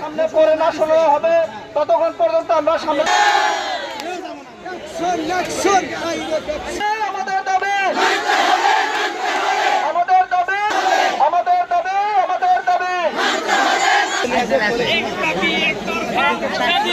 সামনে পড়ে না শোনা হবে। ততক্ষণ পর্যন্ত আমরা সামনে আমাদের দাবি আমাদের দাবি আমাদের দাবি আমাদের দাবি। শান্তি